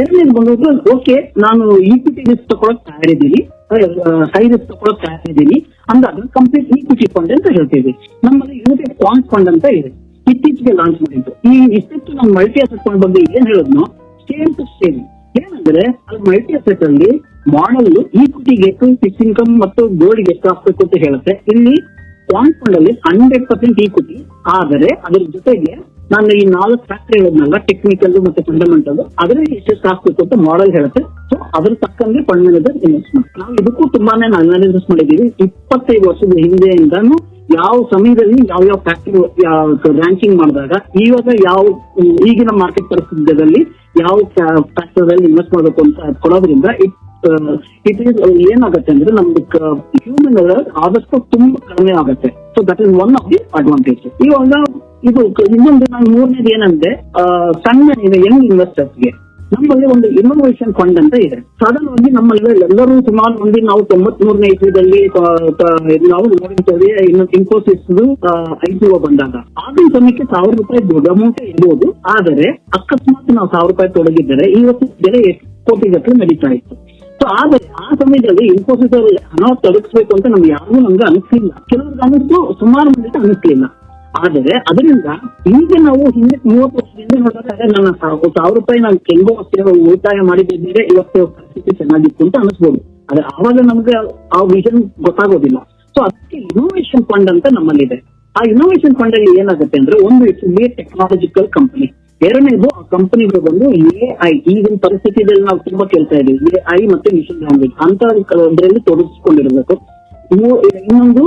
ಎರಡನೇದು ಬಂದ್ಬಿಟ್ಟು ಓಕೆ ನಾನು ಈಕ್ವಿಟಿ ರಿಸ್ಕ್ ತಗೊಳಕ್ ತಯಾರಿದ್ದೀನಿ ಹೈ ರಿಸ್ಕ್ ತಗೊಳಕ್ ತಯಾರಿದ್ದೀನಿ ಅಂದಾಗ ಕಂಪ್ಲೀಟ್ ಈಕ್ವಿಟಿ ಫಂಡ್ ಅಂತ ಹೇಳ್ತೀವಿ. ನಮ್ಮಲ್ಲಿ ಯುನೈಟೆಡ್ ಕ್ವಾಂಟ್ ಫಂಡ್ ಅಂತ ಇದೆ. ಇತ್ತೀಚೆಗೆ ಲಾಂಚ್ ಮಾಡಿದ್ದು. ಈ ಇಷ್ಟೊತ್ತು ನಮ್ಮ ಮಲ್ಟಿ ಅಸೆಟ್ ಫಂಡ್ ಬಗ್ಗೆ ಏನ್ ಹೇಳಿದ್ನೋ ಸೇಮ್ ಟು ಸೇಮ್ ಏನಂದ್ರೆ, ಅದು ಮಲ್ಟಿ ಅಸೆಟ್ ಅಲ್ಲಿ ಮಾಡಲ್ ಈಕ್ವಿಟಿಗೆ ಎಷ್ಟು ಫಿಕ್ಸ್ ಇನ್ಕಮ್ ಮತ್ತು ಗೋಲ್ಡ್ಗೆ ಎಷ್ಟು ಹಾಕ್ಬೇಕು ಅಂತ ಹೇಳುತ್ತೆ. ಇಲ್ಲಿ ಕ್ವಾಂಟ್ ಫಂಡ್ ಅಲ್ಲಿ ಹಂಡ್ರೆಡ್ ಪರ್ಸೆಂಟ್ ಈಕ್ವಿಟಿ ಆದರೆ ಅದರ ಜೊತೆಗೆ ನಾನು ಈ ನಾಲ್ಕು ಫ್ಯಾಕ್ಟರ್ ಹೇಳಿದ್ನಲ್ಲ ಟೆಕ್ನಿಕಲ್ ಮತ್ತೆ ಫಂಡಮೆಂಟಲ್ ಅದರಲ್ಲಿ ಎಷ್ಟು ಸಾಕು ಅಂತ ಮಾಡೆಲ್ ಹೇಳುತ್ತೆ. ಸೊ ಅದ್ರ ತಕ್ಕಂಗೆ ಫಂಡ್ ಮ್ಯಾನೇಜರ್ ಇನ್ವೆಸ್ಟ್ಮೆಂಟ್ ನಾವು ಇದಕ್ಕೂ ತುಂಬಾನೇ ಅನಾಲಿಸಿಸ್ ಮಾಡಿದೀವಿ ಇಪ್ಪತ್ತೈದು ವರ್ಷದ ಹಿಂದೆಯಿಂದಾನು ಯಾವ ಸಮಯದಲ್ಲಿ ಯಾವ ಯಾವ ಫ್ಯಾಕ್ಟರಿ ರ್ಯಾಂಕಿಂಗ್ ಮಾಡಿದಾಗ, ಇವಾಗ ಯಾವ, ಈಗಿನ ಮಾರ್ಕೆಟ್ ಪರಿಸ್ಥಿತಿಯಲ್ಲಿ ಯಾವ ಫ್ಯಾಕ್ಟರ್ ಇನ್ವೆಸ್ಟ್ ಮಾಡಬೇಕು ಅಂತ ಕೊಡೋದ್ರಿಂದ ಇಟ್ ಈಸ್ ಏನಾಗುತ್ತೆ ಅಂದ್ರೆ ನಮ್ದು ಹ್ಯೂಮನ್ ಆದಷ್ಟು ತುಂಬಾ ಕಡಿಮೆ ಆಗುತ್ತೆ. So that is one of the advantage ಇವಾಗ, ಇದು ಇನ್ನೊಂದು ನಾನು ಮೂರನೇದು ಏನಂದ್ರೆ ಸಣ್ಣ ಯಂಗ್ ಇನ್ವೆಸ್ಟರ್ಸ್ಗೆ ನಮ್ಮಲ್ಲಿ ಒಂದು ಇನ್ನೋವೇಷನ್ ಫಂಡ್ ಅಂತ ಇದೆ. ಸಾಧಾರಣವಾಗಿ ನಮ್ಮಲ್ಲಿ ಎಲ್ಲರೂ ಸುಮಾರು ಮಂದಿ ನಾವು ತೊಂಬತ್ ಮೂರನೇ ಇಸ್ವಿದಲ್ಲಿ ನಾವು ನೋಡಿರ್ತೇವೆ, ಇನ್ನು ಇನ್ಫೋಸಿಸ್ ಐ ಪಿ ಒ ಬಂದಾಗ. ಆಗಿನ ಸಮಯಕ್ಕೆ ಸಾವಿರ ರೂಪಾಯಿ ದೊಡ್ಡ ಅಮೌಂಟ್ ಇರ್ಬೋದು. ಆದರೆ, ಅಕಸ್ಮಾತ್ ನಾವು ಸಾವಿರ ರೂಪಾಯಿ ತೊಡಗಿದ್ದರೆ, ಇವತ್ತು ಬೆಲೆ ಎಷ್ಟು ಕೋಟಿಗಟ್ಟಲೆ ನಡೀತಾ ಇತ್ತು. ಸೊ ಆದರೆ ಆ ಸಮಯದಲ್ಲಿ ಇನ್ಫೋಸಿಸ್ ಅವರು ಹಣ ತೊಡಗಿಸ್ಬೇಕು ಅಂತ ನಮ್ಗೆ ಯಾರಿಗೂ ನಮ್ಗೆ ಅನಿಸ್ಲಿಲ್ಲ. ಕೆಲವ್ರಿಗೆ ಅನಿಸ್ತು, ಸುಮಾರು ಮಂದಿಗೆ ಅನಿಸ್ಲಿಲ್ಲ. ಆದರೆ, ಅದರಿಂದ ಈಗ ನಾವು ಹಿಂದೆ ಮೂವತ್ತು ವರ್ಷದಿಂದ ನೋಡಿದ್ರೆ ನನ್ನ ಸಾವ್- ಸಾವಿರ ರೂಪಾಯಿ ನಾನು ಕೆಂಗೋ ಉಳಿತಾಯ ಮಾಡಿದ್ದಿದ್ರೆ ಇವತ್ತು ಪರಿಸ್ಥಿತಿ ಚೆನ್ನಾಗಿತ್ತು ಅಂತ ಅನಿಸ್ಬೋದು. ಆದ್ರೆ ಆವಾಗ ನಮ್ಗೆ ಆ ವಿಷನ್ ಗೊತ್ತಾಗೋದಿಲ್ಲ. ಸೊ ಅದಕ್ಕೆ ಇನೋವೇಷನ್ ಫಂಡ್ ಅಂತ ನಮ್ಮಲ್ಲಿದೆ. ಆ ಇನೋವೇಷನ್ ಫಂಡ್ ಅಲ್ಲಿ ಏನಾಗುತ್ತೆ ಅಂದ್ರೆ ಒಂದು ಇಟ್ಸ್ ಬಿ ಟೆಕ್ನಾಲಜಿಕಲ್ ಕಂಪನಿ ಎರಡನೇದು, ಆ ಕಂಪನಿಗಳು ಬಂದು ಎ ಐ ಈಗಿನ ಪರಿಸ್ಥಿತಿಯಲ್ಲಿ ನಾವು ತುಂಬಾ ಕೇಳ್ತಾ ಇದ್ದೀವಿ. ಎ ಐ ಮತ್ತೆ ಮಿಷನ್ ಲ್ಯಾಂಗ್ವೇಜ್ ಅಂತ ಅದರಲ್ಲಿ ತೊಡಗಿಸ್ಕೊಂಡಿರ್ಬೇಕು. ಇನ್ನೊಂದು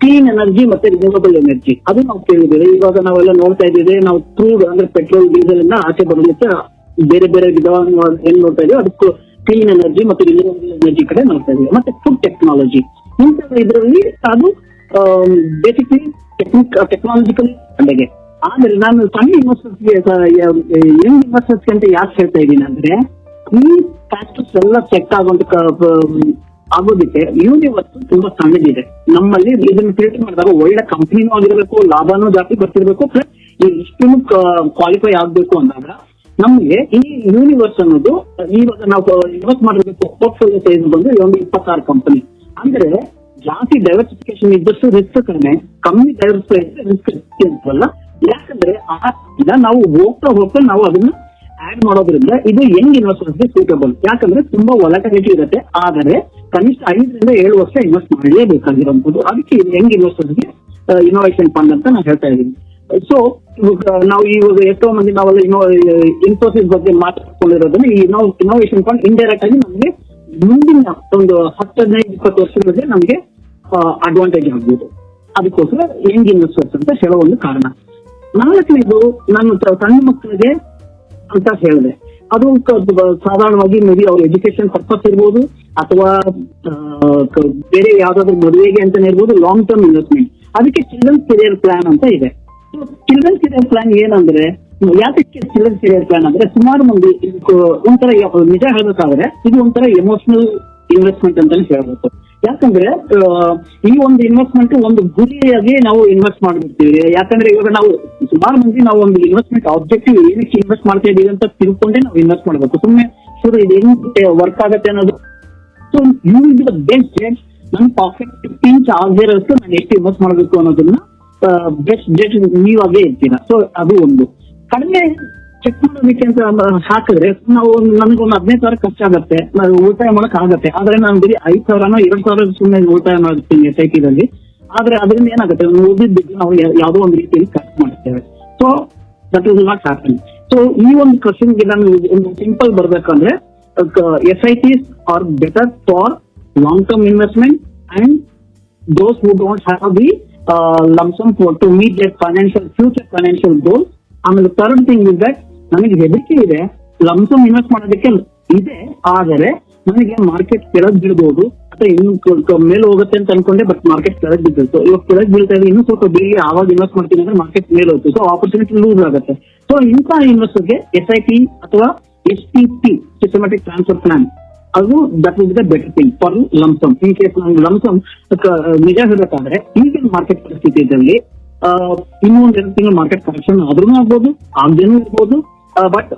ಕ್ಲೀನ್ ಎನರ್ಜಿ ಮತ್ತೆ ರಿನ್ಯೂವಬಲ್ ಎನರ್ಜಿ ಅದು ನಾವು ಕೇಳಿದ್ದೇವೆ. ಇವಾಗ ನಾವೆಲ್ಲ ನೋಡ್ತಾ ಇದ್ದೇವೆ, ನಾವು ಕ್ರೂಡ್ ಅಂದ್ರೆ ಪೆಟ್ರೋಲ್ ಡೀಸೆಲ್ ಇಂದ ಆಚೆ ಬರಲಿಕ್ಕೆ ಬೇರೆ ಬೇರೆ ವಿಧವನ್ನು ಏನ್ ನೋಡ್ತಾ ಇದೀವಿ ಅದಕ್ಕೂ ಕ್ಲೀನ್ ಎನರ್ಜಿ ಮತ್ತೆ ರಿನ್ಯೂವಬಲ್ ಎನರ್ಜಿ ಕಡೆ ನೋಡ್ತಾ ಇದೀವಿ ಮತ್ತೆ ಫುಡ್ ಟೆಕ್ನಾಲಜಿ ಇಂಥ ಇದರಲ್ಲಿ ಅದು ಬೇಸಿಕ್ಲಿ ಟೆಕ್ನಿಕ್ ಟೆಕ್ನಾಲಜಿಕಲ್ ಕಡೆಗೆ ಆದ್ರೆ ನಾನು ಸಣ್ಣ ಇನ್ವೆಸ್ಟರ್ಸ್ಗೆ ಯಂಗ್ ಅಂತ ಯಾಕೆ ಹೇಳ್ತಾ ಇದ್ದೀನಿ ಅಂದ್ರೆ, ಈ ಫ್ಯಾಕ್ಟರ್ಸ್ ಎಲ್ಲ ಚೆಕ್ ಆಗುವಂತ ಆಗೋದಿಕ್ಕೆ ಯೂನಿವರ್ಸ್ ತುಂಬಾ ಸಣ್ಣದಿದೆ ನಮ್ಮಲ್ಲಿ ಇದನ್ನ ಫಿಲ್ಟರ್ ಮಾಡಿದಾಗ ಒಳ್ಳೆ ಕಂಪ್ನಿನೂ ಆಗಿರ್ಬೇಕು, ಲಾಭನೂ ಜಾಸ್ತಿ ಬರ್ತಿರ್ಬೇಕು ಪ್ಲಸ್ ಈ ಕ್ವಾಲಿಫೈ ಆಗ್ಬೇಕು ಅಂದಾಗ ನಮ್ಗೆ ಈ ಯೂನಿವರ್ಸ್ ಅನ್ನೋದು, ಇವಾಗ ನಾವು ಇನ್ವೆಸ್ಟ್ ಮಾಡಿರ್ಬೇಕು ಪೋರ್ಟ್ಫೋಲಿಯೋ ಸೈಜ್ ಬಂದು ಒಂದು ಇಪ್ಪತ್ತಾರು ಕಂಪನಿ ಅಂದ್ರೆ ಜಾಸ್ತಿ ಡೈವರ್ಸಿಫಿಕೇಶನ್ ಇದ್ದಷ್ಟು ರಿಸ್ಕ್ ಕಡಿಮೆ, ಕಮ್ಮಿ ಡೈವರ್ಸಿಫೈ ರಿಸ್ಕ್ ಅಂತಲ್ಲ ಯಾಕಂದ್ರೆ ಆ ದಿನ ನಾವು ಹೋಗ್ತಾ ಹೋಗ್ತಾ ನಾವು ಅದನ್ನ ಆಡ್ ಮಾಡೋದ್ರಿಂದ ಇದು ಯಂಗ್ ಇನ್ವೆಸ್ಟರ್ಸ್ಗೆ ಸೂಟಬಲ್ ಯಾಕಂದ್ರೆ ತುಂಬಾ ಒಲಟಿಲಿಟಿ ಇರುತ್ತೆ. ಆದರೆ ಕನಿಷ್ಠ ಐದರಿಂದ ಏಳು ವರ್ಷ ಇನ್ವೆಸ್ಟ್ ಮಾಡಲೇಬೇಕಾಗಿರುವಂತದ್ದು ಅದಕ್ಕೆ ಯಂಗ್ ಇನ್ವೆಸ್ಟರ್ಸ್ಗೆ ಇನೋವೇಷನ್ ಫಂಡ್ ಅಂತ ನಾನು ಹೇಳ್ತಾ ಇದ್ದೀನಿ. ಸೊ ನಾವು ಇವಾಗ ಎಷ್ಟೋ ಮಂದಿ ನಾವೆಲ್ಲ ಇನ್ನೋ ಇನ್ಫೋಸಿಸ್ ಬಗ್ಗೆ ಮಾತಾಡ್ಕೊಂಡಿರೋದನ್ನ ಈ ಇನೋವೇಷನ್ ಫಂಡ್ ಇಂಡೈರೆಕ್ಟ್ ಆಗಿ ನಮಗೆ ಮುಂದಿನ ಒಂದು ಹತ್ತು ಹದಿನೈದು ಇಪ್ಪತ್ತು ವರ್ಷಗಳಿಗೆ ನಮಗೆ ಅಡ್ವಾಂಟೇಜ್ ಆಗ್ಬೋದು. ಅದಕ್ಕೋಸ್ಕರ ಹೆಂಗ್ ಇನ್ವೆಸ್ಟರ್ಸ್ ಅಂತ ಹೇಳೋ ಒಂದು ಕಾರಣ. ನಾಲ್ಕನೇದು ನಾನು ಸಣ್ಣ ಮಕ್ಕಳಿಗೆ ಅಂತ ಹೇಳಿದೆ. ಅದು ಸಾಧಾರಣವಾಗಿ ಮೇಬಿ ಅವ್ರ ಎಜುಕೇಶನ್ ಪರ್ಪಸ್ ಇರ್ಬೋದು, ಅಥವಾ ಬೇರೆ ಯಾವ್ದಾದ್ರು ಮದುವೆಗೆ ಅಂತಾನೆ ಇರ್ಬೋದು ಲಾಂಗ್ ಟರ್ಮ್ ಇನ್ವೆಸ್ಟ್ಮೆಂಟ್ ಅದಕ್ಕೆ ಚಿಲ್ಡ್ರನ್ಸ್ ಕೆರಿಯರ್ ಪ್ಲಾನ್ ಅಂತ ಇದೆ. ಚಿಲ್ಡ್ರನ್ ಕೆರಿಯರ್ ಪ್ಲಾನ್ ಏನಂದ್ರೆ, ಯಾತಕ್ಕೆ ಚಿಲ್ಡ್ರನ್ ಕೆರಿಯರ್ ಪ್ಲಾನ್ ಅಂದ್ರೆ ಸುಮಾರು ಮಂದಿ ಒಂಥರ, ನಿಜ ಹೇಳ್ಬೇಕಾದ್ರೆ ಇದು ಒಂಥರ ಎಮೋಷನಲ್ ಇನ್ವೆಸ್ಟ್ಮೆಂಟ್ ಅಂತಾನೆ ಹೇಳ್ಬೇಕು. ಯಾಕಂದ್ರೆ ಈ ಒಂದು ಇನ್ವೆಸ್ಟ್ಮೆಂಟ್ ಒಂದು ಗುರಿಯಾಗಿ ನಾವು ಇನ್ವೆಸ್ಟ್ ಮಾಡ್ಬಿಡ್ತೀವಿ. ಯಾಕಂದ್ರೆ ಇವಾಗ ನಾವು ಸುಮಾರು ಮಂದಿ ನಾವು ಒಂದು ಇನ್ವೆಸ್ಟ್ಮೆಂಟ್ ಆಬ್ಜೆಕ್ಟಿವ್ ಏನಕ್ಕೆ ಇನ್ವೆಸ್ಟ್ ಮಾಡ್ತಾ ಇದೀವಿ ಅಂತ ತಿಳ್ಕೊಂಡೆ ನಾವು ಇನ್ವೆಸ್ಟ್ ಮಾಡ್ಬೇಕು. ಸುಮ್ಮನೆ ಸರ್, ಇದು ಹೆಂಗ್ ವರ್ಕ್ ಆಗತ್ತೆ ಅನ್ನೋದು. So you is the best ನನ್ನ ಪಾಕೆಟ್ ಪಿಂಚ್ ಇರೋಷ್ಟು ನಾನು ಎಷ್ಟು ಇನ್ವೆಸ್ಟ್ ಮಾಡಬೇಕು ಅನ್ನೋದನ್ನ ಬೆಸ್ಟ್ ಡೇಟ್ ನೀವಾಗೇ ಇರ್ತೀರಾ. ಸೊ ಅದು ಒಂದು. ಕಡಿಮೆ ಚೆಕ್ ಮಾಡೋದಕ್ಕೆ ಅಂತ ಹಾಕಿದ್ರೆ ನಾವು ನನಗೊಂದು ಹದಿನೈದು ಸಾವಿರ ಖರ್ಚಾಗತ್ತೆ ಉಳಿತಾಯ ಮಾಡಕ್ ಆಗತ್ತೆ. ಆದ್ರೆ ನಾನು ಬರೀ ಐದ್ ಸಾವಿರನೋ ಎರಡ್ ಸಾವಿರ ಸುಮ್ಮನೆ ಉಳಿತಾಯ ಮಾಡ್ತೀನಿ ಪಿದಲ್ಲಿ ಆದ್ರೆ ಅದರಿಂದ ಏನಾಗುತ್ತೆ? ಉಳಿದಿದ್ದು ನಾವು ಯಾವುದೋ ಒಂದು ರೀತಿಯಲ್ಲಿ ಖರ್ಚು ಮಾಡ್ತೇವೆ. So that is not happen so ಈ ಒಂದು ಕ್ವಶನ್ಗೆ ನಾನು ಒಂದು ಸಿಂಪಲ್ ಬರ್ಬೇಕಂದ್ರೆ S I Ps are better for long term investment and those who don't have the lump sum to meet their financial future financial goals. ಆಮೇಲೆ third thing is that ನನಗೆ ಹೆದರಿಕೆ ಇದೆ. ಲಂಸಮ್ ಇನ್ವೆಸ್ಟ್ ಮಾಡೋದಕ್ಕೆ ಇದೆ. ಆದರೆ ನನಗೆ market ಕೆಳಗ್ ಬೀಳ್ಬಹುದು ಅಥವಾ ಇನ್ನು ಮೇಲೆ ಹೋಗುತ್ತೆ ಅಂತ ಅನ್ಕೊಂಡೆ ಬಟ್ ಮಾರ್ಕೆಟ್ ಕೆಳಗ್ ಬಿದ್ದಿತ್ತು ಇವಾಗ ಕೆಳಗ್ ಬೀಳ್ತಾ ಇದೆ ಇನ್ನೂ ಸ್ವಲ್ಪ ಬೀಳಿ ಆವಾಗ ಇನ್ವೆಸ್ಟ್ ಮಾಡ್ತೀನಿ ಅಂದ್ರೆ ಮಾರ್ಕೆಟ್ ಮೇಲೆ ಹೋಗುತ್ತೆ ಸೊ ಆಪರ್ಚುನಿಟಿ ಲೂಸ್ ಆಗುತ್ತೆ. ಸೊ ಇಂಥ ಇನ್ವೆಸ್ಟರ್ಗೆ ಎಸ್ ಐ ಪಿ ಅಥವಾ S P P systematic transfer plan ಅದು that is the better thing for lump sum in case lump sum ನಿಜ ಹೇಳಬೇಕಾದ್ರೆ ಈಗಿನ ಮಾರ್ಕೆಟ್ ಪರಿಸ್ಥಿತಿಯಲ್ಲಿ ಆ, ಇನ್ನೂ ಒಂದ್ ಎರಡು ತಿಂಗಳು ಮಾರ್ಕೆಟ್ ಕರೆಕ್ಷನ್ ಆದ್ರೂ ಆಗ್ಬೋದು ಆಗದೇನೂ ಇರ್ಬೋದು. ಬಟ್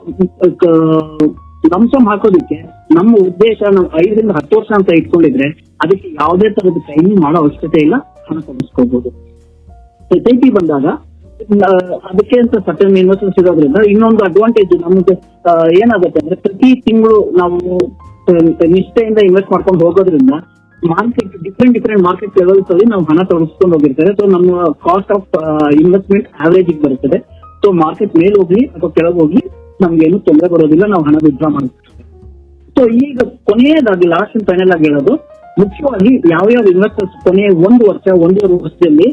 ಲಂಸಮ್ ಹಾಕೋದಿಕ್ಕೆ ನಮ್ಮ ಉದ್ದೇಶ ನಾವು ಐದರಿಂದ ಹತ್ತು ವರ್ಷ ಅಂತ ಇಟ್ಕೊಂಡಿದ್ರೆ ಅದಕ್ಕೆ ಯಾವುದೇ ತರದ ಟೈಮಿಂಗ್ ಮಾಡೋ ಅವಶ್ಯಕತೆ ಇಲ್ಲ, ಹಣ ತಗಿಸ್ಕೋಬಹುದು ಸೊಸೈಟಿ ಬಂದಾಗ ಅದಕ್ಕೆ ಅಂತ ಸರ್ಟನ್ ಇನ್ವೆಸ್ಟ್ಮೆಂಟ್ ಸಿಗೋದ್ರಿಂದ ಇನ್ನೊಂದು ಅಡ್ವಾಂಟೇಜ್ ನಮ್ಗೆ ಏನಾಗುತ್ತೆ ಅಂದ್ರೆ ಪ್ರತಿ ತಿಂಗಳು ನಾವು ನಿಷ್ಠೆಯಿಂದ ಇನ್ವೆಸ್ಟ್ ಮಾಡ್ಕೊಂಡು ಹೋಗೋದ್ರಿಂದ market different different market levels ಅಲ್ಲಿ ನಾವು ಹಣ ತೊಡಗಿಸ್ಕೊಂಡು ಹೋಗಿರ್ತಾರೆ. ಸೊ ನಮ್ಮ ಕಾಸ್ಟ್ ಆಫ್ ಇನ್ವೆಸ್ಟ್ಮೆಂಟ್ ಆವರೇಜ್ ಬರ್ತದೆ ಸೊ ಮಾರ್ಕೆಟ್ ಮೇಲೆ ಹೋಗ್ಲಿ ಅಥವಾ ಕೆಳಗೆ ಹೋಗ್ಲಿ ನಮ್ಗೇನು ತೊಂದರೆ ಬರೋದಿಲ್ಲ, ನಾವು ಹಣ ವಿಡ್ರಾ ಮಾಡ್ತೀವಿ. ಸೊ ಈಗ ಕೊನೆಯದಾಗಿ ಲಾಸ್ಟ್ ಫೈನಲ್ ಆಗಿ ಹೇಳೋದು, ಮುಖ್ಯವಾಗಿ ಯಾವ ಯಾವ ಇನ್ವೆಸ್ಟರ್ಸ್ ಕೊನೆಯ ಒಂದು ವರ್ಷ ಒಂದೂವರೆ ವರ್ಷದಲ್ಲಿ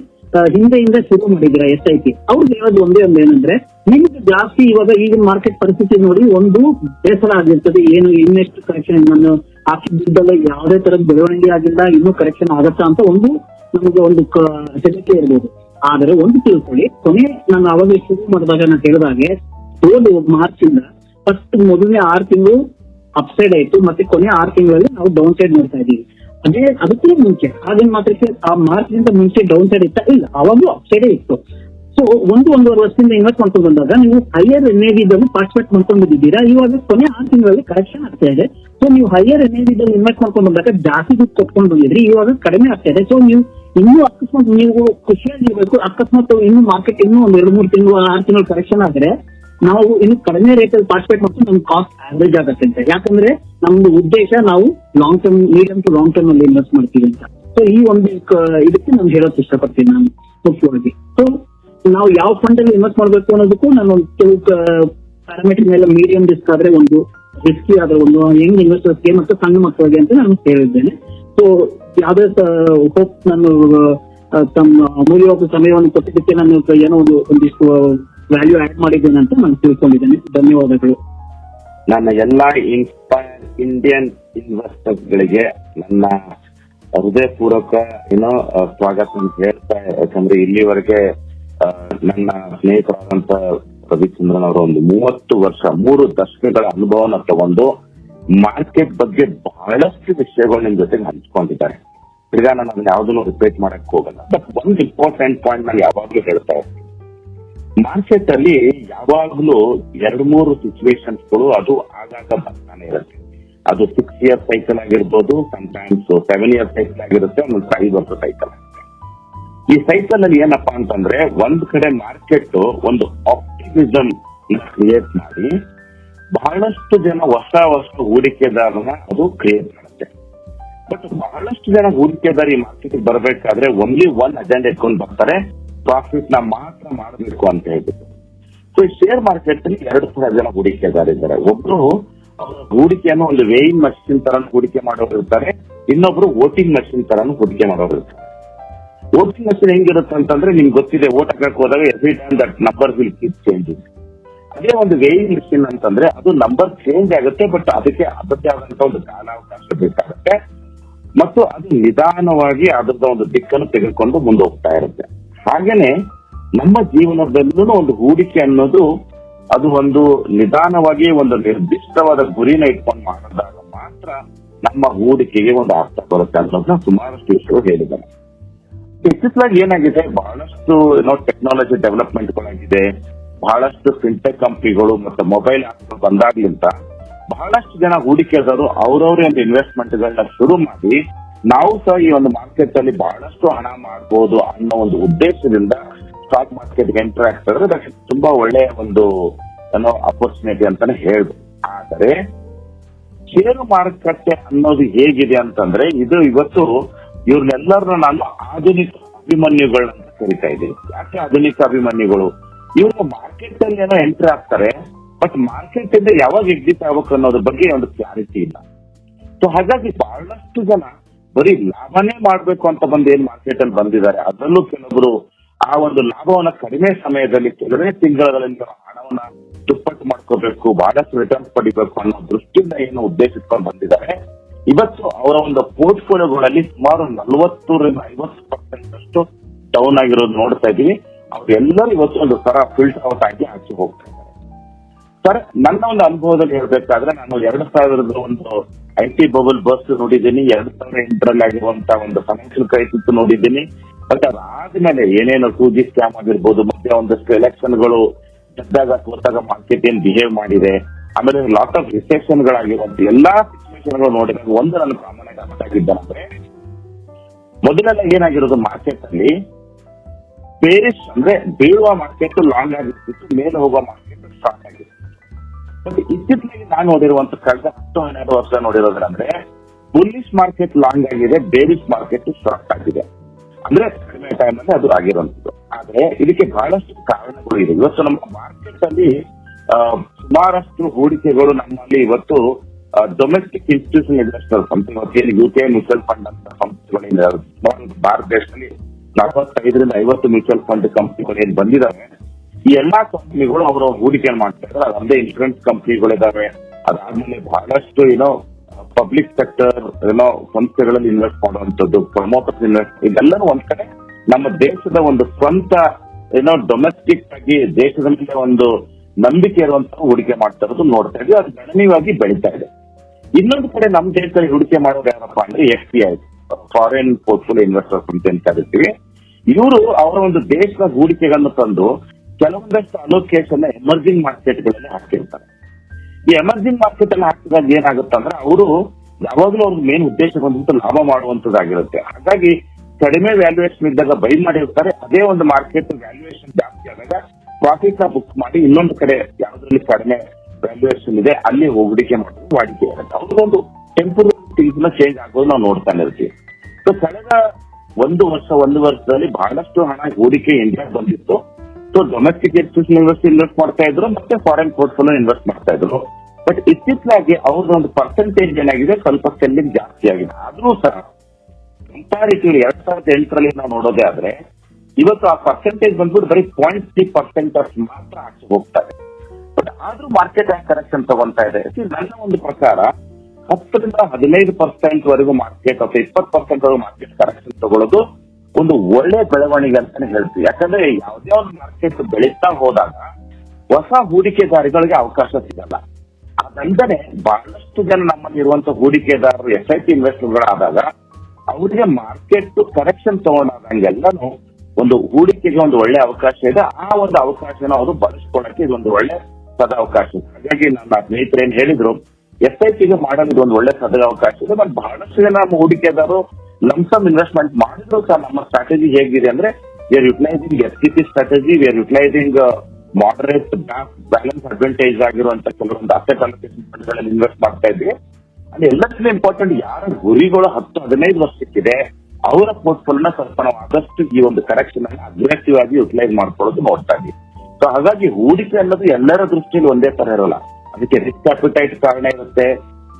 ಹಿಂದೆ ಶುರು ಮಾಡಿದ್ರ ಎಸ್ ಐ ಪಿ ಅವ್ರಿಗೆ ಹೇಳೋದು ಒಂದೇ ಒಂದು ಏನಂದ್ರೆ ನಿಮ್ಗೆ ಜಾಸ್ತಿ ಇವಾಗ ಈಗಿನ ಮಾರ್ಕೆಟ್ ಪರಿಸ್ಥಿತಿ ನೋಡಿ ಒಂದು ಬೇಸರ ಆಗಿರ್ತದೆ. ಏನು ಇನ್ನೆಷ್ಟು ಕರೆಕ್ಷನ್ ನಾನು ಹಾಕಿದ್ದಲ್ಲ ಯಾವುದೇ ತರದ ಬೆಳವಣಿಗೆ ಆಗಿಲ್ಲ, ಇನ್ನೂ ಕರೆಕ್ಷನ್ ಆಗತ್ತಾ ಅಂತ ಒಂದು ನಮಗೆ ಒಂದು ಹೆದರಿಕೆ ಇರ್ಬೋದು. ಆದ್ರೆ ಒಂದು ತಿಳ್ಕೊಳ್ಳಿ. ಕೊನೆ ನಾನು ಅವಾಗ ಶುರು ಮಾಡಿದಾಗ ನಾನು ಹೇಳಿದಾಗೆ ಹೋದ ಮಾರ್ಚ್ ಇಂದ ಫಸ್ಟ್ ಮೊದಲನೇ ಆರು ತಿಂಗಳು ಅಪ್ಸೈಡ್ ಆಯ್ತು, ಮತ್ತೆ ಕೊನೆ ಆರು ತಿಂಗಳಲ್ಲಿ ನಾವು ಡೌನ್ ಸೈಡ್ ನೋಡ್ತಾ ಇದೀವಿ ಅದೇ ಅದಕ್ಕೂ ಮುಂಚೆ. ಆಗಿನ ಮಾತ್ರಕ್ಕೆ ಆ ಮಾರ್ಚ್ ಗಿಂತ ಮುಂಚೆ ಡೌನ್ ಸೈಡ್ ಇತ್ತ? ಇಲ್ಲ ಅವಾಗೂ ಅಪ್ಸೈಡೇ ಇತ್ತು. ಒಂದು ಒಂದೂವರೆ ವರ್ಷದಿಂದ ಇನ್ವೆಸ್ಟ್ ಮಾಡ್ಕೊಂಡು ಬಂದಾಗ ನೀವು ಹೈಯರ್ ಎನ್ ದಲ್ಲಿ ಪಾರ್ಟಿಸಿಪೇಟ್ ಮಾಡ್ಕೊಂಡು ಬಂದಿದ್ದೀರಾ ಇವಾಗ ಕೊನೆ ಆರು ತಿಂಗಳಲ್ಲಿ ಕರೆಕ್ಷನ್ ಆಗ್ತಾ ಇದೆ. ಸೊ ನೀವು ಹೈಯರ್ ಎನ್ ದಲ್ಲಿ ಇನ್ವೆಸ್ಟ್ ಮಾಡ್ಕೊಂಡು ಬಂದಾಗ ಜಾಸ್ತಿ ದುಡ್ಡು ಕೊಟ್ಕೊಂಡು ಬಂದಿದ್ರಿ ಇವಾಗ ಕಡಿಮೆ ಆಗ್ತಾ ಇದೆ. ಸೊ ನೀವು ಇನ್ನೂ ಅಕಸ್ಮಾತ್ ನೀವು ಖುಷಿಯಾಗಿರ್ಬೇಕು ಅಕಸ್ಮಾತ್ ಇನ್ನು ಮಾರ್ಕೆಟ್ ಇನ್ನೂ ಒಂದ್ ಎರಡು, ಮೂರು ತಿಂಗಳು, ಆರು ತಿಂಗಳು ಕರೆಕ್ಷನ್ ಆದ್ರೆ ನಾವು ಇನ್ನು ಕಡಿಮೆ ರೇಟ್ ಅಲ್ಲಿ ಪಾರ್ಟಿಸಿಪೇಟ್ ಮಾಡ್ಕೊಂಡು ನಮ್ ಕಾಸ್ಟ್ ಆವರೇಜ್ ಆಗುತ್ತೆ ಅಂತ. ಯಾಕಂದ್ರೆ ನಮ್ದು ಉದ್ದೇಶ ನಾವು long term medium to long term ಅಲ್ಲಿ ಇನ್ವೆಸ್ಟ್ ಮಾಡ್ತೀವಿ ಅಂತ. ಸೊ ಈ ಒಂದು ಇದಕ್ಕೆ ನಾನು ಹೇಳೋಕ್ ಇಷ್ಟಪಡ್ತೀನಿ ನಾನು. ಮುಖ್ಯವಾಗಿ. ನಾವು ಯಾವ ಫಂಡ್ ಅಲ್ಲಿ ಇನ್ವೆಸ್ಟ್ ಮಾಡಬೇಕು ಅನ್ನೋದಕ್ಕೂ ನಾನು ಒಂದು ಕೆಲವು ಪ್ಯಾರಾಮೀಟರ್ ಮೇಲೆ ಮೀಡಿಯಂ ರಿಸ್ಕ್ ಆದ್ರೆ ಒಂದು ರಿಸ್ಕಿ ಆದ್ರೆ ಒಂದು ಯಂಗ್ ಇನ್ವೆಸ್ಟರ್ಸ್ಗೆ ಮತ್ತು ಸಣ್ಣ ಮಕ್ಕಳಿಗೆ ಅಂತ ನಾನು ಹೇಳಿದ್ದೇನೆ. ಸೊ ಯಾವ್ದೇ ಹೋಪ್ ನಾನು ತಮ್ಮ ಅಮೂಲ್ಯವಾದ ಸಮಯವನ್ನು ಕೊಟ್ಟಿದ್ದಕ್ಕೆ ನಾನು ಏನೋ ಒಂದು ಒಂದಿಷ್ಟು ವ್ಯಾಲ್ಯೂ ಆಡ್ ಮಾಡಿದ್ದೇನೆ ಅಂತ ನಾನು ತಿಳ್ಕೊಂಡಿದ್ದೇನೆ. ಧನ್ಯವಾದಗಳು. ನನ್ನ ಎಲ್ಲಾ ಇನ್ಸ್ಪೈರ್ ಇಂಡಿಯನ್ ಇನ್ವೆಸ್ಟರ್ಸ್ ಗಳಿಗೆ ನನ್ನ ಹೃದಯಪೂರ್ವಕ ಏನೋ ಸ್ವಾಗತ ಅಂತ ಹೇಳ್ತಾ, ಯಾಕಂದ್ರೆ ಇಲ್ಲಿವರೆಗೆ ನನ್ನ ಸ್ನೇಹಿತರಾದಂತ ರವಿಚಂದ್ರನ್ ಅವರ ಒಂದು ಮೂವತ್ತು ವರ್ಷ, ಮೂರು ದಶಕಗಳ ಅನುಭವನ ತಗೊಂಡು ಮಾರ್ಕೆಟ್ ಬಗ್ಗೆ ಬಹಳಷ್ಟು ವಿಷಯಗಳು ನಿಮ್ ಜೊತೆಗೆ ಹಂಚ್ಕೊಂಡಿದ್ದಾರೆ. ತಿರ್ಗಾ ನಾನು ಅದನ್ನ ಯಾವ್ದನ್ನು ರಿಪೀಟ್ ಮಾಡಕ್ ಹೋಗಲ್ಲ. ಬಟ್ ಒಂದು ಇಂಪಾರ್ಟೆಂಟ್ ಪಾಯಿಂಟ್ ನಾನು ಯಾವಾಗ್ಲೂ ಹೇಳ್ತಾ ಮಾರ್ಕೆಟ್ ಅಲ್ಲಿ ಯಾವಾಗ್ಲೂ ಎರಡ್, ಮೂರು ಸಿಚುವೇಶನ್ಸ್ಗಳು ಅದು ಆಗಾಗ ಬರ್ತಾನೆ ಇರುತ್ತೆ. ಅದು ಸಿಕ್ಸ್ ಇಯರ್ ಸೈಕಲ್ ಆಗಿರ್ಬೋದು ಟೈಮ್ಸ್ ಸೆವೆನ್ ಇಯರ್ ಸೈಕಲ್ ಆಗಿರುತ್ತೆ, ಒಂದೊಂದು ಫೈವ್ ವರ್ಷ ಸೈಕಲ್ ಈ ಸೈಕಲ್ ಅಲ್ಲಿ ಏನಪ್ಪಾ ಅಂತಂದ್ರೆ ಒಂದ್ ಕಡೆ ಮಾರ್ಕೆಟ್ ಒಂದು ಆಪ್ಟಿಮಿಸಮ್ ಕ್ರಿಯೇಟ್ ಮಾಡಿ ಬಹಳಷ್ಟು ಜನ ಹೊಸ ಹೊಸ ಹೂಡಿಕೆದಾರನ ಅದು ಕ್ರಿಯೇಟ್ ಮಾಡುತ್ತೆ. ಬಟ್ ಬಹಳಷ್ಟು ಜನ ಹೂಡಿಕೆದಾರ ಈ ಮಾರ್ಕೆಟ್ ಬರಬೇಕಾದ್ರೆ ಓನ್ಲಿ ಒನ್ ಅಜೆಂಡಾ ಇಟ್ಕೊಂಡು ಬರ್ತಾರೆ ಪ್ರಾಫಿಟ್ನ ಮಾತ್ರ ಮಾಡಬೇಕು ಅಂತ ಹೇಳ್ಬಿಟ್ಟು. ಸೊ ಈ ಶೇರ್ ಮಾರ್ಕೆಟ್ ಅಲ್ಲಿ ಎರಡು ತರ ಜನ ಹೂಡಿಕೆದಾರಿದ್ದಾರೆ ಒಬ್ರು ಹೂಡಿಕೆಯನ್ನು ಒಂದು ವೇಯಿಂಗ್ ಮಷಿನ್ ತರ ಹೂಡಿಕೆ ಮಾಡೋರು ಇರ್ತಾರೆ, ಇನ್ನೊಬ್ರು ವೋಟಿಂಗ್ ಮಷಿನ್ ತರ ಹೂಡಿಕೆ ಮಾಡೋರು ಇರ್ತಾರೆ. ವೋಟಿಂಗ್ ಮಷಿನ್ ಹೆಂಗಿರುತ್ತೆ ಅಂತಂದ್ರೆ ನಿಮ್ಗೆ ಗೊತ್ತಿದೆ ಓಟ್ ಹಾಕಕ್ ಹೋದಾಗ every time that number will keep changing ಅದೇ ಒಂದು ವೇಯಿಂಗ್ ಮಿಷಿನ್ ಅಂತಂದ್ರೆ ಅದು ನಂಬರ್ ಚೇಂಜ್ ಆಗುತ್ತೆ ಬಟ್ ಅದಕ್ಕೆ ಅದಕ್ಕೆ ಆದಂತ ಒಂದು ಕಾಲಾವಕಾಶ ಬೇಕಾಗುತ್ತೆ. ಮತ್ತು ಅದು ನಿಧಾನವಾಗಿ ಅದರದ ಒಂದು ದಿಕ್ಕನ್ನು ತೆಗೆದುಕೊಂಡು ಮುಂದೆ ಹೋಗ್ತಾ ಇರುತ್ತೆ. ಹಾಗೇನೆ ನಮ್ಮ ಜೀವನದಲ್ಲೂ ಒಂದು ಹೂಡಿಕೆ ಅನ್ನೋದು ಅದು ಒಂದು ನಿಧಾನವಾಗಿ ಒಂದು ನಿರ್ದಿಷ್ಟವಾದ ಗುರಿನ ಇಟ್ಕೊಂಡು ಮಾಡಿದಾಗ ಮಾತ್ರ ನಮ್ಮ ಹೂಡಿಕೆಗೆ ಒಂದು ಅರ್ಥ ಬರುತ್ತೆ ಅನ್ನೋದನ್ನ ಸುಮಾರಷ್ಟು ವಿಷಯಗಳು ಹೇಳಿದ್ದಾರೆ. ಇತ್ತಿತ್ತಲಾಗಿ ಏನಾಗಿದೆ? ಬಹಳಷ್ಟು ಏನೋ ಟೆಕ್ನಾಲಜಿ ಡೆವಲಪ್ಮೆಂಟ್ಗಳಾಗಿದೆ ಬಹಳಷ್ಟು ಫಿನ್ಟೆಕ್ ಕಂಪನಿಗಳು ಮತ್ತೆ ಮೊಬೈಲ್ ಆಪ್ಗಳು ಬಂದಾಗ್ಲಿಂತ ಬಹಳಷ್ಟು ಜನ ಹೂಡಿಕೆದಾರರು ಅವ್ರವ್ರೇ ಒಂದು ಇನ್ವೆಸ್ಟ್ಮೆಂಟ್ ಗಳನ್ನ ಶುರು ಮಾಡಿ ನಾವು ಸಹ ಈ ಒಂದು ಮಾರ್ಕೆಟ್ ಅಲ್ಲಿ ಬಹಳಷ್ಟು ಹಣ ಮಾಡಬಹುದು ಅನ್ನೋ ಒಂದು ಉದ್ದೇಶದಿಂದ ಸ್ಟಾಕ್ ಮಾರ್ಕೆಟ್ ಎಂಟರ್ ಆಗ್ತಾರೆ ಅದಕ್ಕೆ ತುಂಬಾ ಒಳ್ಳೆಯ ಒಂದು ಏನೋ ಅಪರ್ಚುನಿಟಿ ಅಂತಾನೆ ಹೇಳ್ಬೋದು. ಆದರೆ ಷೇರು ಮಾರುಕಟ್ಟೆ ಅನ್ನೋದು ಹೇಗಿದೆ ಅಂತಂದ್ರೆ, ಇದು ಇವತ್ತು ಇವ್ರನ್ನೆಲ್ಲರನ್ನ ನಾನು ಆಧುನಿಕ ಅಭಿಮನ್ಯುಗಳಂತ ಕರಿತಾ ಇದ್ದೀನಿ. ಯಾಕೆ ಆಧುನಿಕ ಅಭಿಮನ್ಯುಗಳು? ಇವರು ಮಾರ್ಕೆಟ್ ಅಲ್ಲಿ ಏನೋ ಎಂಟ್ರಿ ಆಗ್ತಾರೆ ಬಟ್ ಮಾರ್ಕೆಟ್ ಇಂದ ಯಾವಾಗ ಎಕ್ಸಿಟ್ ಆಗ್ಬೇಕು ಅನ್ನೋದ್ರ ಬಗ್ಗೆ ಒಂದು ಕ್ಲಾರಿಟಿ ಇಲ್ಲ. ಸೊ ಹಾಗಾಗಿ ಬಹಳಷ್ಟು ಜನ ಬರೀ ಲಾಭನೇ ಮಾಡ್ಬೇಕು ಅಂತ ಬಂದು ಏನ್ ಮಾರ್ಕೆಟ್ ಅಲ್ಲಿ ಬಂದಿದ್ದಾರೆ, ಅದರಲ್ಲೂ ಕೆಲವರು ಆ ಒಂದು ಲಾಭವನ್ನ ಕಡಿಮೆ ಸಮಯದಲ್ಲಿ ಕೆಲವೇ ತಿಂಗಳಲ್ಲಿ ಹಣವನ್ನ ದುಪ್ಪಟ್ಟು ಮಾಡ್ಕೋಬೇಕು, ಬಹಳಷ್ಟು ರಿಟರ್ನ್ಸ್ ಪಡಿಬೇಕು ಅನ್ನೋ ದೃಷ್ಟಿಯಿಂದ ಏನು ಉದ್ದೇಶಿಸ್ಕೊಂಡು ಬಂದಿದ್ದಾರೆ. ಇವತ್ತು ಅವರ ಒಂದು ಪೋರ್ಟ್ಫೋಲಿಯೋಗಳಲ್ಲಿ ಸುಮಾರು ನಲವತ್ತರಿಂದ ಐವತ್ತು ಪರ್ಸೆಂಟ್ ಅಷ್ಟು ಡೌನ್ ಆಗಿರೋದು ನೋಡ್ತಾ ಇದೀವಿ ಅವರೆಲ್ಲರೂ ಇವತ್ತು ಒಂದು ತರ ಫಿಲ್ಟರ್ ಔಟ್ ಆಗಿ ಹಾಕಿ ಹೋಗ್ತಾ ಇದ್ದಾರೆ. ಸರ್, ನನ್ನ ಒಂದು ಅನುಭವದಲ್ಲಿ ಹೇಳ್ಬೇಕಾದ್ರೆ ನಾನು ಎರಡ್ ಸಾವಿರದ ಒಂದು ಐ ಟಿ ಬಬಲ್ ಬಸ್ ನೋಡಿದ್ದೀನಿ. ಎರಡ್ ಸಾವಿರದ ಎಂಟರಲ್ಲಿ ಆಗಿರುವಂತ ಒಂದು ಫೈನಾನ್ಷಿಯಲ್ ಕ್ರೈಸಿಸ್ ನೋಡಿದ್ದೀನಿ. ಬಟ್ ಅದಾದ್ಮೇಲೆ ಏನೇನು ಟೂ ಜಿ ಸ್ಕ್ಯಾಮ್ ಆಗಿರ್ಬೋದು, ಮತ್ತೆ ಒಂದಷ್ಟು ಎಲೆಕ್ಷನ್ಗಳು ಗೆದ್ದಾಗ ಸೋತಾಗ ಮಾರ್ಕೆಟ್ ಏನ್ ಬಿಹೇವ್ ಮಾಡಿದೆ. ಆಮೇಲೆ ಲಾಟ್ ಆಫ್ ರಿಸೆಪ್ಷನ್ ಗಳಾಗಿರುವಂತ ಎಲ್ಲಾ ನೋಡಿದ್ರೆ ನೋಡಿದಾಗ ಒಂದು ನನ್ನ ಪ್ರಾಮಾಣಿಕ ಆಗಿದ್ದಾನಂದ್ರೆ ಮೊದಲೆಲ್ಲ ಏನಾಗಿರೋದು ಮಾರ್ಕೆಟ್ ಅಲ್ಲಿ ಪೇರಿಸ್ ಅಂದ್ರೆ ಬೀಳುವ ಮಾರ್ಕೆಟ್ ಲಾಂಗ್ ಆಗಿರ್ತಿತ್ತು, ಮೇಲೆ ಹೋಗುವ ಮಾರ್ಕೆಟ್ ಸ್ಟ್ರಾಂಗ್ ಆಗಿರುತ್ತೆ ಬಟ್ ಇತ್ತೀಚೆಗೆ ನಾನು ನೋಡಿರುವಂತ ಕಳೆದ ಹತ್ತು ಹನ್ನೆರಡು ವರ್ಷ ನೋಡಿರೋದ್ರಂದ್ರೆ ಬುಲ್ಲಿಶ್ ಮಾರ್ಕೆಟ್ ಲಾಂಗ್ ಆಗಿದೆ ಬೇರಿಸ್ ಮಾರ್ಕೆಟ್ ಶಾರ್ಟ್ ಆಗಿದೆ. ಅಂದ್ರೆ ಕಡಿಮೆ ಟೈಮ್ ಅಲ್ಲಿ ಅದು ಆಗಿರುವಂತದ್ದು ಆದ್ರೆ ಇದಕ್ಕೆ ಬಹಳಷ್ಟು ಕಾರಣಗಳು ಇದೆ. ಇವತ್ತು ನಮ್ಮ ಮಾರ್ಕೆಟ್ ಅಲ್ಲಿ ಸುಮಾರಷ್ಟು ಹೂಡಿಕೆಗಳು ನಮ್ಮಲ್ಲಿ ಇವತ್ತು ಡೊಮೆಸ್ಟಿಕ್ ಇನ್ಸ್ಟಿಟ್ಯೂಷನ್ ಇನ್ವೆಸ್ಟರ್ ಏನು ಯು ಕೆ ಮ್ಯೂಚುವಲ್ ಫಂಡ್ ಅಂತ ಸಂಸ್ಥೆಗಳಿಂದ ಭಾರತ ದೇಶದಲ್ಲಿ ನಲವತ್ತೈದರಿಂದ ಐವತ್ತು ಮ್ಯೂಚುವಲ್ ಫಂಡ್ ಕಂಪ್ನಿಗಳು ಏನ್ ಬಂದಿದಾವೆ, ಈ ಎಲ್ಲಾ ಕಂಪನಿಗಳು ಅವರು ಹೂಡಿಕೆ ಮಾಡ್ತಾ ಇದ್ದಾರೆ ಅದೊಂದೇ ಇನ್ಶೂರೆನ್ಸ್ ಕಂಪನಿಗಳಿದಾವೆ ಅದಾದ್ಮೇಲೆ ಬಹಳಷ್ಟು ಏನೋ ಪಬ್ಲಿಕ್ ಸೆಕ್ಟರ್ ಏನೋ ಸಂಸ್ಥೆಗಳಲ್ಲಿ ಇನ್ವೆಸ್ಟ್ ಮಾಡುವಂತದ್ದು ಪ್ರಮೋಟರ್ಸ್ ಇನ್ವೆಸ್ಟ್ ಇದೆಲ್ಲನೂ ಒಂದ್ ಕಡೆ ನಮ್ಮ ದೇಶದ ಒಂದು ಸ್ವಂತ ಏನೋ ಡೊಮೆಸ್ಟಿಕ್ ಆಗಿ ದೇಶದ ಮೇಲೆ ಒಂದು ನಂಬಿಕೆ ಇರುವಂತ ಹೂಡಿಕೆ ಮಾಡ್ತಾ ಇರೋದು ನೋಡ್ತಾ ಇದ್ವಿ. ಅದು ಗಣನೀಯವಾಗಿ ಬೆಳೀತಾ ಇದೆ. ಇನ್ನೊಂದು ಕಡೆ ನಮ್ಮ ದೇಶದಲ್ಲಿ ಹೂಡಿಕೆ ಮಾಡೋದು ಯಾರಪ್ಪ ಅಂದ್ರೆ F P I foreign portfolio investors ಅಂತ ಏನ್ ಕರಿತೀವಿ. ಇವರು ಅವರ ಒಂದು ದೇಶದ ಹೂಡಿಕೆಗಳನ್ನು ತಂದು ಕೆಲವೊಂದಷ್ಟು ಅಲೋಕೇಶನ್ ಎಮರ್ಜಿಂಗ್ ಮಾರ್ಕೆಟ್ಗಳಲ್ಲಿ ಹಾಕಿರ್ತಾರೆ. ಈ ಎಮರ್ಜಿಂಗ್ ಮಾರ್ಕೆಟ್ ಅಲ್ಲಿ ಹಾಕಿದಾಗ ಏನಾಗುತ್ತೆ ಅಂದ್ರೆ ಅವರು ಯಾವಾಗಲೂ ಅವ್ರ ಮೇನ್ ಉದ್ದೇಶ ಬಂದ್ಬಿಟ್ಟು ಲಾಭ ಮಾಡುವಂತದ್ದಾಗಿರುತ್ತೆ ಹಾಗಾಗಿ ಕಡಿಮೆ ವ್ಯಾಲ್ಯೂಯೇಷನ್ ಇದ್ದಾಗ ಬೈ ಮಾಡಿರ್ತಾರೆ. ಅದೇ ಒಂದು ಮಾರ್ಕೆಟ್ ವ್ಯಾಲ್ಯೂಯೇಷನ್ ಜಾಸ್ತಿ ಆದಾಗ ಪ್ರಾಫಿಟ್ನ ಬುಕ್ ಮಾಡಿ ಇನ್ನೊಂದು ಕಡೆ ಯಾವ್ದ್ರಲ್ಲಿ ಕಡಿಮೆ ವ್ಯಾಲ್ಯೂಯೇಷನ್ ಇದೆ, ಅಲ್ಲಿ ಹೂಡಿಕೆ ಮಾಡೋದು ವಾಡಿಕೆ ಇರುತ್ತೆ. ಅವ್ರಿಗೊಂದು ಟೆಂಪರರಿ ನ ಚೇಂಜ್ ಆಗೋದು ನಾವು ನೋಡ್ತಾನೆ ಇರ್ತೀವಿ. ಸೊ ಕಳೆದ ಒಂದು ವರ್ಷ, ಒಂದು ವರ್ಷದಲ್ಲಿ ಬಹಳಷ್ಟು ಹಣ ಹೂಡಿಕೆ ಇಂಡಿಯಾ ಬಂದಿತ್ತು. So domestic institution invest invest ಮಾಡ್ತಾ ಇದ್ರು, ಮತ್ತೆ ಫಾರಿನ್ ಪೋರ್ಟ್ಫೋಲಿಯೋ ಇನ್ವೆಸ್ಟ್ ಮಾಡ್ತಾ ಇದ್ರು. ಬಟ್ ಇತ್ತೀಚಲಾಗಿ ಅವ್ರದೊಂದು ಪರ್ಸೆಂಟೇಜ್ ಏನಾಗಿದೆ, ಸ್ವಲ್ಪ ಸೆಲ್ಲಿಂಗ್ ಜಾಸ್ತಿ ಆಗಿದೆ. ಆದ್ರೂ ಸಹ ಕಂಪಾರಿಟಿವ್ ಎರಡ್ ಸಾವಿರದ ಎಂಟರಲ್ಲಿ ನಾವು ನೋಡೋದೇ ಆದ್ರೆ, ಇವತ್ತು ಆ ಪರ್ಸೆಂಟೇಜ್ ಬಂದ್ಬಿಟ್ಟು ಬರೀ ಪಾಯಿಂಟ್ ತ್ರೀ ಪರ್ಸೆಂಟ್ ಮಾತ್ರ ಆಚೆ ಹೋಗ್ತಾರೆ ಬಟ್ ಆದ್ರೂ ಮಾರ್ಕೆಟ್ ಕರೆಕ್ಷನ್ ತಗೊಂತಾ ಇದೆ? ನನ್ನ ಒಂದು ಪ್ರಕಾರ ಹತ್ತರಿಂದ ಹದಿನೈದು ಪರ್ಸೆಂಟ್ ವರೆಗೂ ಮಾರ್ಕೆಟ್ ಅಥವಾ ಇಪ್ಪತ್ ಪರ್ಸೆಂಟ್ ವರೆಗೂ ಮಾರ್ಕೆಟ್ ಕರೆಕ್ಷನ್ ತಗೊಳ್ಳೋದು ಒಂದು ಒಳ್ಳೆ ಬೆಳವಣಿಗೆ ಅಂತಾನೆ ಹೇಳ್ತೀವಿ. ಯಾಕಂದ್ರೆ ಯಾವುದೇ ಒಂದು ಮಾರ್ಕೆಟ್ ಬೆಳೀತಾ ಹೋದಾಗ ಹೊಸ ಹೂಡಿಕೆದಾರಿಗಳಿಗೆ ಅವಕಾಶ ಸಿಗಲ್ಲ. ಅದಲ್ಲದೆ ಬಹಳಷ್ಟು ಜನ ನಮ್ಮಲ್ಲಿ ಇರುವಂತ ಹೂಡಿಕೆದಾರರು ಎಸ್ ಐ ಪಿ ಇನ್ವೆಸ್ಟರ್ಗಳಾದಾಗ ಅವರಿಗೆ ಮಾರ್ಕೆಟ್ ಕರೆಕ್ಷನ್ ತಗೊಂಡಾದಂಗೆಲ್ಲನು ಒಂದು ಹೂಡಿಕೆಗೆ ಒಂದು ಒಳ್ಳೆ ಅವಕಾಶ ಇದೆ. ಆ ಒಂದು ಅವಕಾಶನ ಅವರು ಬಳಸ್ಕೊಳಕ್ಕೆ ಇದೊಂದು ಒಳ್ಳೆ ಸದಾವಕಾಶ ಹಾಗಾಗಿ ನನ್ನ ಸ್ನೇಹಿತರು ಏನ್ ಹೇಳಿದ್ರು, ಎಸ್ ಐ ಪಿಗೆ ಮಾಡೋದು ಒಂದು ಒಳ್ಳೆ ಸದಾವಕಾಶ ಇದೆ, ಬಟ್ ಬಹಳಷ್ಟು ಜನ ಹೂಡಿಕೆದಾರರು ಲಂಸಮ್ ಇನ್ವೆಸ್ಟ್ಮೆಂಟ್ ಮಾಡಿದ್ರು ಸಹ ನಮ್ಮ ಸ್ಟ್ರಾಟಜಿ ಹೇಗಿದೆ ಅಂದ್ರೆ we are utilizing S P strategy we are utilizing moderate balance advantage ಆಗಿರುವಂತ ಕೆಲವೊಂದು ಅಸೆಟ್ ಅಲೋಕೇಶನ್ ಫಂಡ್ಗಳಲ್ಲಿ ಇನ್ವೆಸ್ಟ್ ಮಾಡ್ತಾ ಇದ್ವಿ. ಅಲ್ಲಿ ಎಲ್ಲಕ್ಕಿಂತ ಇಂಪಾರ್ಟೆಂಟ್ ಯಾರ ಗುರಿಗಳು ಹತ್ತು ಹದಿನೈದು ವರ್ಷಕ್ಕಿದೆ, ಅವರ ಪೋರ್ಟ್ಫೋಲಿಯೋನ ಸ್ವಲ್ಪ ನಾವು ಆದಷ್ಟು ಈ ಒಂದು ಕರೆಕ್ಷನ್ ಅನ್ನ ಅಗ್ರೆಸಿವ್ ಆಗಿ ಯುಟಿಲೈಸ್ ಮಾಡ್ಕೊಳ್ಳೋದು ನೋಡ್ತಾ ಇದ್ವಿ. ಸೊ ಹಾಗಾಗಿ ಹೂಡಿಕೆ ಅನ್ನೋದು ಎಲ್ಲರ ದೃಷ್ಟಿಯಲ್ಲಿ ಒಂದೇ ತರ ಇರೋಲ್ಲ. ಅದಕ್ಕೆ ರಿಸ್ಕ್ ಅಪಿಟೈಟ್ ಕಾರಣ ಇರುತ್ತೆ.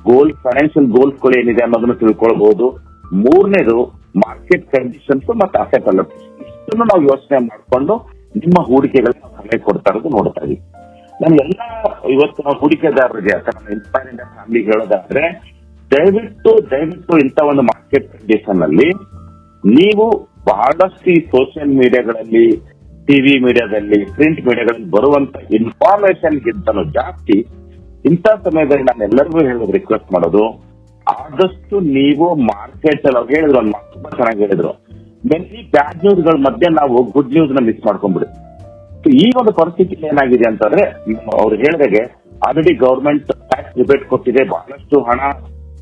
ಗೋಲ್ ಫೈನಾನ್ಷಿಯಲ್ ಗೋಲ್ಸ್ಗಳು ಏನಿದೆ ಅನ್ನೋದನ್ನ ತಿಳ್ಕೊಳ್ಬಹುದು ಮೂರನೇದು ಮಾರ್ಕೆಟ್ ಕಂಡೀಷನ್ಸ್ ಮತ್ತೆ ಅಸೆಟ್ ಅಲ್ಲ ಇಷ್ಟನ್ನು ನಾವು ಯೋಚನೆ ಮಾಡಿಕೊಂಡು ನಿಮ್ಮ ಹೂಡಿಕೆಗಳನ್ನ ಸಲಹೆ ಕೊಡ್ತಾ ಇರೋದು ನೋಡ್ತಾ ಇದೀವಿ. ನಾನು ಎಲ್ಲ ಇವತ್ತು ನಾವು ಹೂಡಿಕೆದಾರರಿಗೆ ಅಥವಾ ಇನ್ಸ್ಪೈರ್ ಫ್ಯಾಮಿಲಿ ಹೇಳೋದಾದ್ರೆ, ದಯವಿಟ್ಟು ದಯವಿಟ್ಟು ಇಂಥ ಒಂದು ಮಾರ್ಕೆಟ್ ಕಂಡೀಷನ್ ಅಲ್ಲಿ ನೀವು ಬಹಳಷ್ಟು ಈ ಸೋಷಿಯಲ್ ಮೀಡಿಯಾಗಳಲ್ಲಿ ಟಿವಿ ಮೀಡಿಯಾದಲ್ಲಿ ಪ್ರಿಂಟ್ ಮೀಡಿಯಾಗಳಲ್ಲಿ ಬರುವಂತ ಇನ್ಫಾರ್ಮೇಶನ್ ಗಿಂತನೂ ಜಾಸ್ತಿ ಇಂಥ ಸಮಯದಲ್ಲಿ ನಾನು ಎಲ್ಲರಿಗೂ ಹೇಳೋದು ರಿಕ್ವೆಸ್ಟ್ ಮಾಡೋದು, ಆದಷ್ಟು ನೀವು ಮಾರ್ಕೆಟ್ ಅಲ್ಲಿ ಹೇಳಿದ್ರು ಒಂದು ತುಂಬಾ ಚೆನ್ನಾಗಿ ಹೇಳಿದ್ರು. ಮೆನ್ಲಿ ಬ್ಯಾಡ್ ನ್ಯೂಸ್ಗಳ ಮಧ್ಯೆ ನಾವು ಗುಡ್ ನ್ಯೂಸ್ನ ಮಿಸ್ ಮಾಡ್ಕೊಂಡ್ಬಿಡಿ. ಈ ಒಂದು ಪರಿಸ್ಥಿತಿ ಏನಾಗಿದೆ ಅಂತಂದ್ರೆ ಅವ್ರು ಹೇಳಿದಾಗೆ ಆಲ್ರೆಡಿ ಗವರ್ಮೆಂಟ್ ಟ್ಯಾಕ್ಸ್ ರಿಬೇಟ್ ಕೊಟ್ಟಿದೆ, ಬಹಳಷ್ಟು ಹಣ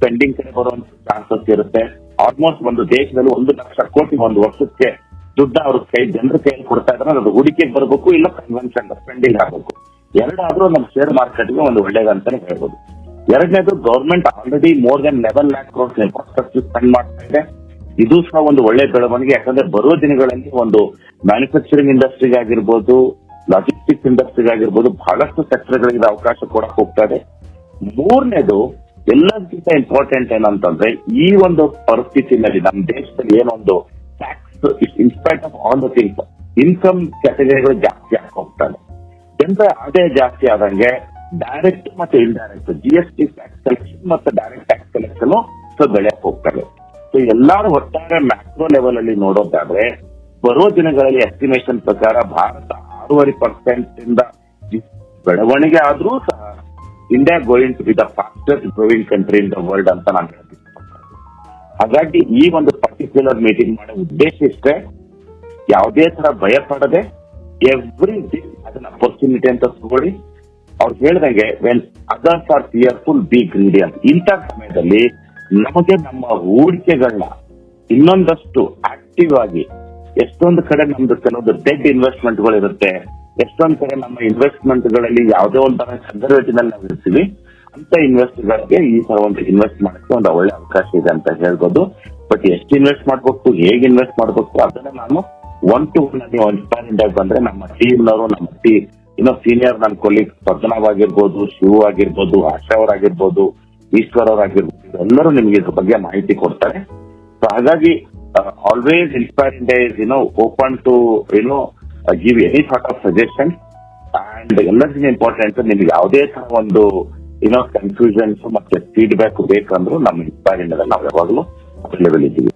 ಪೆಂಡಿಂಗ್ ಕಡೆ ಬರುವಂತ ಚಾನ್ಸಸ್ ಇರುತ್ತೆ. ಆಲ್ಮೋಸ್ಟ್ ಒಂದು ದೇಶದಲ್ಲಿ ಒಂದು ಲಕ್ಷ ಕೋಟಿ ಒಂದು ವರ್ಷಕ್ಕೆ ದುಡ್ಡ ಅವ್ರ ಕೈ ಜನರ ಕೈಯಲ್ಲಿ ಕೊಡ್ತಾ ಇದ್ರೆ ಅದು ಹೂಡಿಕೆಗೆ ಬರಬೇಕು ಇಲ್ಲ ಕನ್ವೆನ್ಷನ್ ಸ್ಪೆಂಡಿಂಗ್ ಆಗಬೇಕು. ಎರಡಾದ್ರೂ ನಮ್ಮ ಶೇರ್ ಮಾರ್ಕೆಟ್ಗೆ ಒಂದು ಒಳ್ಳೇದಂತಾನೆ ಹೇಳ್ಬೋದು. ಎರಡನೇದು government already more than eleven lakh crores infrastructure spend ಮಾಡ್ತಾ ಇದೆ. ಇದು ಸಹ ಒಂದು ಒಳ್ಳೆ ಬೆಳವಣಿಗೆ, ಯಾಕಂದ್ರೆ ಬರುವ ದಿನಗಳಲ್ಲಿ ಒಂದು ಮ್ಯಾನುಫ್ಯಾಕ್ಚರಿಂಗ್ ಇಂಡಸ್ಟ್ರಿಗೆ ಆಗಿರ್ಬೋದು ಲಾಜಿಸ್ಟಿಕ್ಸ್ ಇಂಡಸ್ಟ್ರಿಗೆ ಆಗಿರ್ಬೋದು, ಬಹಳಷ್ಟು ಸೆಕ್ಟರ್ಗಳಿಗೆ ಅವಕಾಶ ಕೊಡಕ್ ಹೋಗ್ತಾ ಇದೆ. ಮೂರನೇದು ಎಲ್ಲದಕ್ಕಿಂತ ಇಂಪಾರ್ಟೆಂಟ್ ಏನಂತಂದ್ರೆ ಈ ಒಂದು ಪರಿಸ್ಥಿತಿನಲ್ಲಿ ನಮ್ಮ ದೇಶದಲ್ಲಿ ಏನೊಂದು tax in spite of all the things income ಕ್ಯಾಟಗರಿಗಳು ಜಾಸ್ತಿ ಆಗಿ ಹೋಗ್ತಾರೆ ಜನರ ಆದಾಯ ಜಾಸ್ತಿ ಆದಂಗೆ ಡೈರೆಕ್ಟ್ ಮತ್ತೆ indirect G S T tax collection ಮತ್ತೆ ಡೈರೆಕ್ಟ್ ಟ್ಯಾಕ್ಸ್ ಕಲೆಕ್ಷನ್ ಸೊ ಬೆಳೆಯಕ್ ಹೋಗ್ತಾರೆ ಸೊ ಎಲ್ಲಾರು ಒಟ್ಟಾರೆ ಮ್ಯಾಕ್ರೋ ಲೆವೆಲ್ ಅಲ್ಲಿ ನೋಡೋದಾದ್ರೆ, ಬರೋ ದಿನಗಳಲ್ಲಿ ಎಸ್ಟಿಮೇಷನ್ ಪ್ರಕಾರ ಭಾರತ ಆರೂವರೆ ಪರ್ಸೆಂಟ್ ಇಂದ ಬೆಳವಣಿಗೆ ಆದ್ರೂ ಸಹ India going to be the fastest growing country in the world ಅಂತ ನಾನು ಹೇಳ್ತೀನಿ. ಹಾಗಾಗಿ ಈ ಒಂದು ಪರ್ಟಿಕ್ಯುಲರ್ ಮೀಟಿಂಗ್ ಮಾಡೋ ಉದ್ದೇಶ ಇಷ್ಟೇ. ಯಾವುದೇ ತರ ಭಯ ಪಡದೆ ಎವ್ರಿ ಡೇ ಅದನ್ನ ಅಪರ್ಚುನಿಟಿ ಅಂತ ತಗೊಳ್ಳಿ. ಅವ್ರು ಹೇಳ್ದಂಗೆ when others are fearful be greedy ಅಂತ. ಇಂಥ ಸಮಯದಲ್ಲಿ ನಮಗೆ ನಮ್ಮ ಹೂಡಿಕೆಗಳನ್ನ ಇನ್ನೊಂದಷ್ಟು ಆಕ್ಟಿವ್ ಆಗಿ ಎಷ್ಟೊಂದು ಕಡೆ ನಮ್ದು ಕೆಲವೊಂದು ಡೆಡ್ ಇನ್ವೆಸ್ಟ್ಮೆಂಟ್ಗಳು ಇರುತ್ತೆ ಎಷ್ಟೊಂದು ಕಡೆ ನಮ್ಮ ಇನ್ವೆಸ್ಟ್ಮೆಂಟ್ಗಳಲ್ಲಿ ಯಾವುದೇ ಒಂದು ಕನ್ಸರ್ವೇಟಿವ್ ನಾವು ಇರ್ತೀವಿ ಅಂತ ಇನ್ವೆಸ್ಟ್ ಗಳಿಗೆ ಈ ತರ ಒಂದು ಇನ್ವೆಸ್ಟ್ ಮಾಡಕ್ಕೆ ಒಂದು ಒಳ್ಳೆ ಅವಕಾಶ ಇದೆ ಅಂತ ಹೇಳ್ಬೋದು. ಬಟ್ ಎಷ್ಟು ಇನ್ವೆಸ್ಟ್ ಮಾಡ್ಬೇಕು ಹೇಗೆ ಇನ್ವೆಸ್ಟ್ ಮಾಡ್ಬೇಕು ಅದನ್ನ ನಾನು ಒನ್ ಟು ಒನ್ ಒಂದು ಇನ್ಸ್ಪೈರ್ ಆಗಿ ಬಂದ್ರೆ ನಮ್ಮ ಟೀಮ್ ನವರು, ನಮ್ಮ ಟೀ ಇನ್ನೂ ಸೀನಿಯರ್ ನನ್ನ ಕೊಲೀಗ್ ಪದ್ಮನಾಭ್ ಆಗಿರ್ಬೋದು, ಶಿವ ಆಗಿರ್ಬೋದು, ಆಶಾ ಅವರಾಗಿರ್ಬೋದು ಈಶ್ವರ್ ಅವರಾಗಿರ್ಬೋದು ಎಲ್ಲರೂ ನಿಮ್ಗೆ ಇದ್ರ ಬಗ್ಗೆ ಮಾಹಿತಿ ಕೊಡ್ತಾರೆ. ಸೊ ಹಾಗಾಗಿ always inspire India is you know open to you know give any sort of suggestion and ಎಲ್ಲರಿಗಿಂತ ಇಂಪಾರ್ಟೆಂಟ್ ನಿಮ್ಗೆ ಯಾವುದೇ ತರ ಒಂದು ಏನೋ ಕನ್ಫ್ಯೂಷನ್ಸ್ ಮತ್ತೆ ಫೀಡ್ಬ್ಯಾಕ್ ಬೇಕಂದ್ರೂ ನಮ್ಮ ಇಂಡಿಯಾದಲ್ಲಿ ನಾವು ಯಾವಾಗಲೂ ಅವೈಲೇಬಲ್ ಇದ್ದೀವಿ.